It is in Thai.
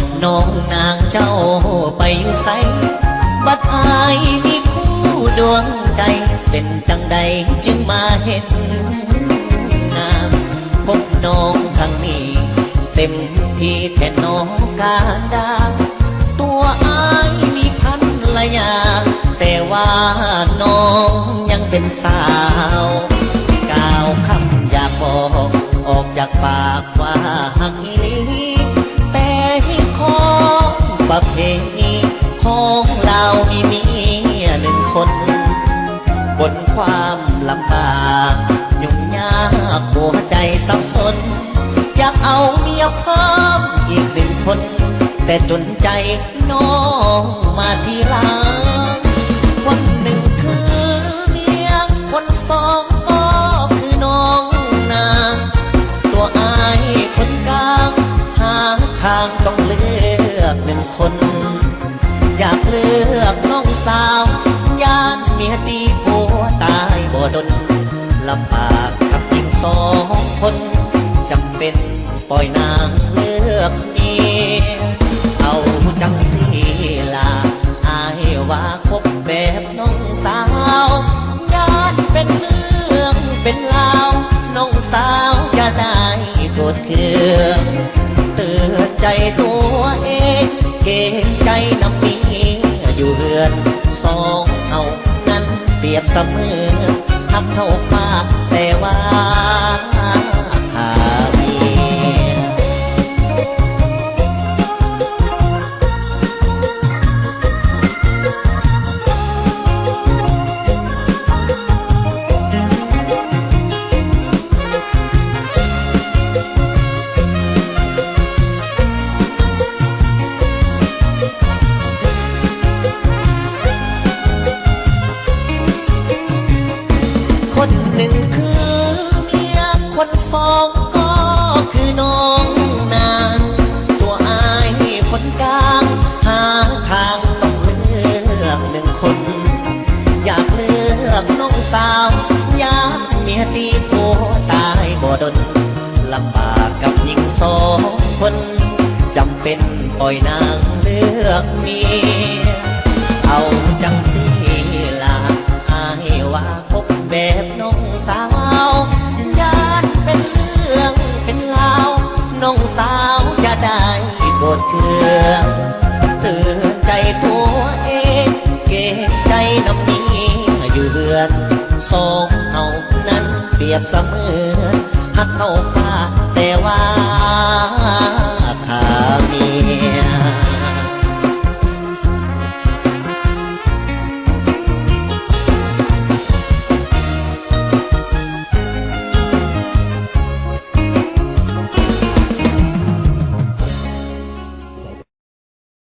ดน้องนางเจ้าไปอยู่ไสบัดอายมีคู่ดวงใจเป็นจังใดจึงมาเห็นงามพบน้องทางนี้ เต็มที่แท่น้องกาดา ตัวอายมีพันละยา แต่ว่าน้องยังเป็นสาวกล่าวคำอยากบอกออกจากปากว่าหักอีลี เพของเรามีเมียหนึ่งคน บนความลำบากยุ่งยากหัวใจสับสน อยากเอาเมียเพิ่มอีกหนึ่งคน แต่จนใจน้องมาทีหลัง สาว ย่านเมียตีผัวตายบ่ดนลำบากกับหญิงสองคนจำเป็นปล่อยนางเลือกเมียเอาจัง สองเท่านั้นเปรียบเสมือนทับเท่า หนึ่งคือเมียคนสองก็คือน้องนาง ตัวอายคนกลางหาทางต้องเลือกหนึ่งคน อยากเลือกน้องสาว อยากเมียตีผัวตายบ่ดนลำบากกับหญิงสองคนจำเป็นปล่อยนางเลือกเมียเอา องสาวจะได้กดเคืองเตือนใจตัวเองเก็บใจน้ำนี้อยู่เบือนสองเฮานั้นเปรียบเสมือนหักเข้าฟ้า